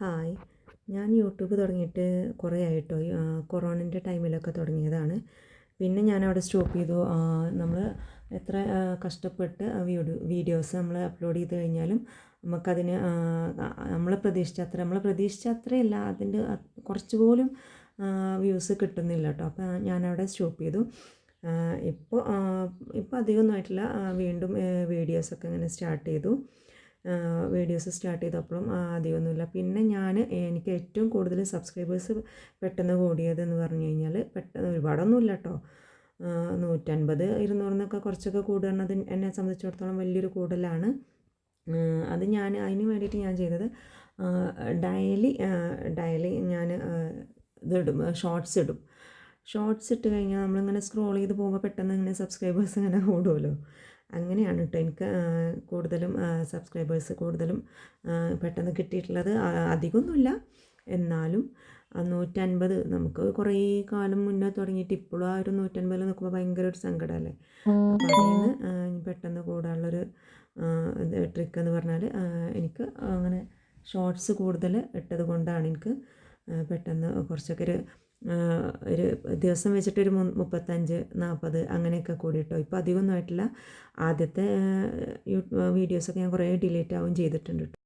Hi. ഞാൻ YouTube തുടങ്ങിയിട്ട് കുറേ ആയിട്ടോ? കൊറോണന്റെ ടൈമിലൊക്കെ തുടങ്ങിയതാണ്. പിന്നെ ഞാൻ അവിടെ സ്റ്റോപ്പ് ചെയ്തു. നമ്മൾ എത്ര കഷ്ടപ്പെട്ട് വീഡിയോ വീഡിയോസ് നമ്മൾ അപ്ലോഡ് ചെയ്ത് കഴിഞ്ഞാലും നമുക്കതിന് നമ്മൾ പ്രതീക്ഷിച്ച അത്ര നമ്മൾ പ്രതീക്ഷിച്ച അത്രയല്ല. അതിന്റെ കുറച്ച് പോലും വ്യൂസ് കിട്ടുന്നില്ല കേട്ടോ. അപ്പോൾ ഞാനവിടെ സ്റ്റോപ്പ് ചെയ്തു. ഇപ്പോൾ ഇപ്പോൾ അധികമൊന്നും ആയിട്ടില്ല. വീണ്ടും വീഡിയോസൊക്കെ ഇങ്ങനെ സ്റ്റാർട്ട് ചെയ്തു. വീഡിയോസ് സ്റ്റാർട്ട് ചെയ്തപ്പോഴും അധികമൊന്നുമില്ല. പിന്നെ ഞാൻ എനിക്ക് ഏറ്റവും കൂടുതൽ സബ്സ്ക്രൈബേഴ്സ് പെട്ടെന്ന് കൂടിയതെന്ന് പറഞ്ഞു കഴിഞ്ഞാൽ പെട്ടെന്ന് ഒരുപാടൊന്നുമില്ല കേട്ടോ നൂറ്റൻപത് ഇരുന്നൂറിനൊക്കെ കുറച്ചൊക്കെ കൂടുന്നത് എന്നെ സംബന്ധിച്ചിടത്തോളം വലിയൊരു കൂടുതലാണ് അത് ഞാൻ അതിന് വേണ്ടിയിട്ട് ഞാൻ ചെയ്തത് ഡയലി ഡയലി ഞാൻ ഇതിടും ഷോർട്സ് ഇടും. ഷോർട്സ് ഇട്ട് കഴിഞ്ഞാൽ നമ്മളിങ്ങനെ സ്ക്രോൾ ചെയ്ത് പോകുമ്പോൾ പെട്ടെന്ന് ഇങ്ങനെ സബ്സ്ക്രൈബേഴ്സ് ഇങ്ങനെ കൂടുമല്ലോ അങ്ങനെയാണ് കേട്ടോ. എനിക്ക് കൂടുതലും സബ്സ്ക്രൈബേഴ്സ് കൂടുതലും പെട്ടെന്ന് കിട്ടിയിട്ടുള്ളത് അധികമൊന്നുമില്ല. എന്നാലും നൂറ്റൻപത് നമുക്ക് കുറേ കാലം മുന്നേ തുടങ്ങിയിട്ട് ഇപ്പോഴും ആ ഒരു നൂറ്റൻപതിൽ നിൽക്കുമ്പോൾ ഭയങ്കര ഒരു സങ്കടമല്ലേ? അപ്പോൾ അതിൽ നിന്ന് പെട്ടെന്ന് കൂടാനുള്ളൊരു ട്രിക്ക് എന്ന് പറഞ്ഞാൽ എനിക്ക് അങ്ങനെ ഷോർട്സ് കൂടുതൽ ഇട്ടത് കൊണ്ടാണ് എനിക്ക് പെട്ടെന്ന് കുറച്ചൊക്കെ ഒരു ഒരു ദിവസം വെച്ചിട്ട് ഒരു മുപ്പത്തഞ്ച് നാൽപ്പത് അങ്ങനെയൊക്കെ കൂടിയിട്ടോ. ഇപ്പോൾ അധികമൊന്നും ആയിട്ടില്ല. ആദ്യത്തെ വീഡിയോസൊക്കെ ഞാൻ കുറേ ഡിലീറ്റ് ആവുകയും ചെയ്തിട്ടുണ്ട്